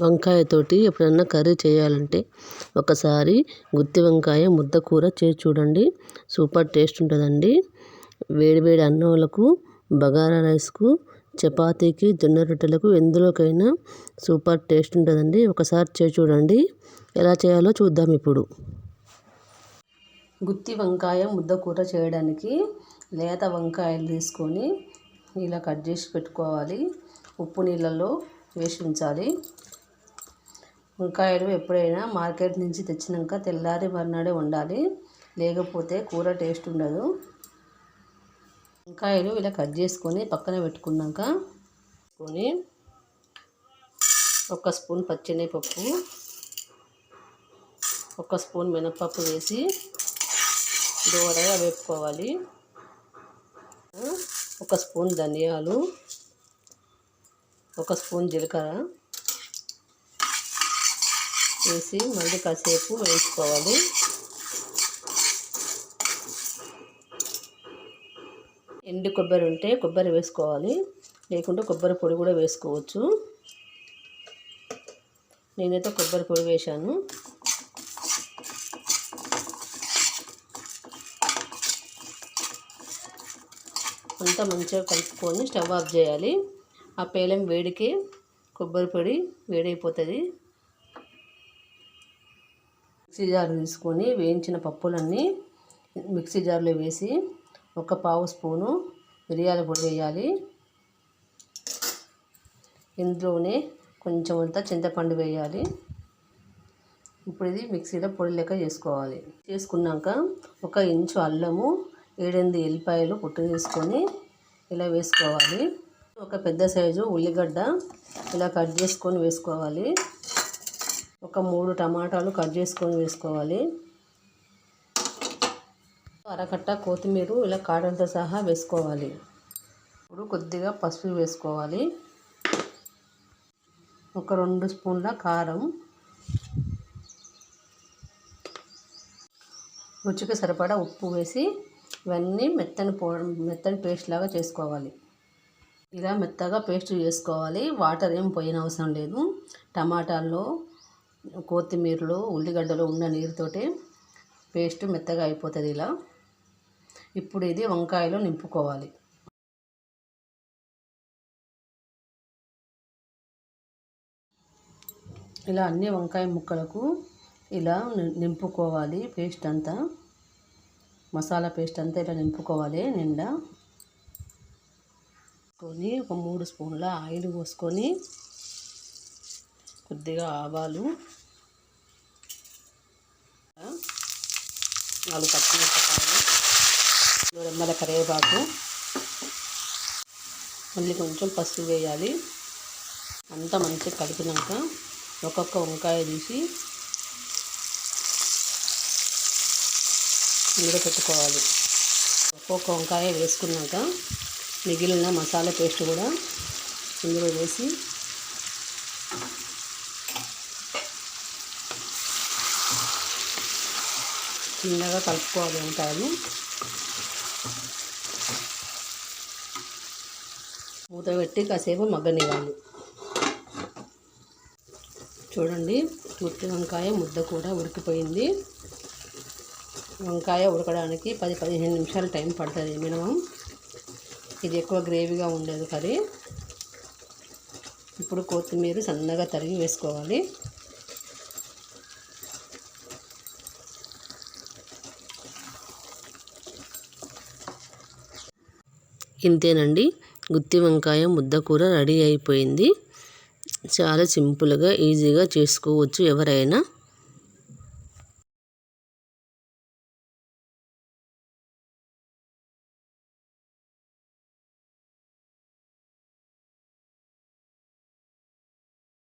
వంకాయతోటి ఎప్పుడన్నా కర్రీ చేయాలంటే ఒకసారి గుత్తి వంకాయ ముద్ద కూర చేసి చూడండి. సూపర్ టేస్ట్ ఉంటుందండి. వేడివేడి అన్నంలకు బగారా రైస్కు చపాతీకి జొన్న రొట్టెలకు ఎందులోకైనా సూపర్ టేస్ట్ ఉంటుందండి. ఒకసారి చేసి చూడండి. ఎలా చేయాలో చూద్దాం ఇప్పుడు. గుత్తి వంకాయ ముద్ద కూర చేయడానికి లేత వంకాయలు తీసుకొని ఇలా కట్ చేసి పెట్టుకోవాలి. ఉప్పు నీళ్ళలో వేసి ఉంచాలి. వంకాయలు ఎప్పుడైనా మార్కెట్ నుంచి తెచ్చినాక తెల్లారి మర్నాడే వండాలి. లేకపోతే కూర టేస్ట్ ఉండదు. వంకాయలు ఇలా కట్ చేసుకొని పక్కన పెట్టుకున్నాక కొని ఒక స్పూన్ పచ్చెనగపప్పు ఒక స్పూన్ మినపప్పు వేసి దూరగా వేపుకోవాలి. ఒక స్పూన్ ధనియాలు ఒక స్పూన్ జీలకర్ర వేసి మళ్ళీ కాసేపు వేసుకోవాలి. ఎండు కొబ్బరి ఉంటే కొబ్బరి వేసుకోవాలి. లేకుంటే కొబ్బరి పొడి కూడా వేసుకోవచ్చు. నేనైతే కొబ్బరి పొడి వేశాను. అంతా మంచిగా కలుపుకొని స్టవ్ ఆఫ్ చేయాలి. ఆ పేలం వేడికి కొబ్బరి పొడి వేడైపోతుంది. మిక్సీ జార్ తీసుకొని వేయించిన పప్పులన్నీ మిక్సీ జార్లో వేసి ఒక పావు స్పూను మిరియాల పొడి వేయాలి. ఇందులోనే కొంచెం అంతా చింతపండు వేయాలి. ఇప్పుడు ఇది మిక్సీలో పొడి లెక్క చేసుకోవాలి. చేసుకున్నాక ఒక ఇంచు అల్లము ఏడెనిమిది ఎల్లిపాయలు పొట్టు తీసుకొని ఇలా వేసుకోవాలి. ఒక పెద్ద సైజు ఉల్లిగడ్డ ఇలా కట్ చేసుకొని వేసుకోవాలి. ఒక మూడు టమాటాలు కట్ చేసుకొని వేసుకోవాలి. అరకట్ట కొత్తిమీర ఇలా కాడంతో సహా వేసుకోవాలి. ఇప్పుడు కొద్దిగా పసుపు వేసుకోవాలి. ఒక రెండు స్పూన్ల కారం. రుచికి సరిపడా ఉప్పు వేసి ఇవన్నీ మెత్తని పో మెత్తని పేస్ట్ లాగా చేసుకోవాలి. ఇలా మెత్తగా పేస్ట్ చేసుకోవాలి. వాటర్ ఏం పోయిన అవసరం లేదు. టమాటాల్లో కొత్తిమీరలో ఉల్లిగడ్డలో ఉన్న నీరుతోటే పేస్ట్ మెత్తగా అయిపోతుంది ఇలా. ఇప్పుడు ఇది వంకాయలో నింపుకోవాలి. ఇలా అన్ని వంకాయ ముక్కలకు ఇలా నింపుకోవాలి పేస్ట్ అంతా. మసాలా పేస్ట్ అంతా ఇలా నింపుకోవాలి నిండా. కొని ఒక మూడు స్పూన్ల ఆయిల్ పోసుకొని కొద్దిగా ఆవాలు నాలుగు పచ్చిమిరపకాయలు రెమ్మల కరివేపాకు మళ్ళీ కొంచెం పసుపు వేయాలి. అంతా మంచిగా కలిపినాక ఒక్కొక్క వంకాయ తీసి నీడ పెట్టుకోవాలి. ఒక్కొక్క వంకాయ వేసుకున్నాక మిగిలిన మసాలా పేస్ట్ కూడా ఇందులో వేసి చిన్నగా కలుపుకోవాలి వంకాయలు మూత పెట్టి కాసేపు మగ్గనివ్వాలి. చూడండి గుత్తి వంకాయ ముద్ద కూడా ఉడికిపోయింది. వంకాయ ఉడకడానికి పది పదిహేను నిమిషాలు టైం పడుతుంది మినిమం. ఇది ఎక్కువ గ్రేవీగా ఉండేది కర్రీ. ఇప్పుడు కొత్తిమీర సన్నగా తరిగి వేసుకోవాలి. ఇంతేనండి. గుత్తి వంకాయ ముద్ద కూర రెడీ అయిపోయింది. చాలా సింపుల్గా ఈజీగా చేసుకోవచ్చు ఎవరైనా.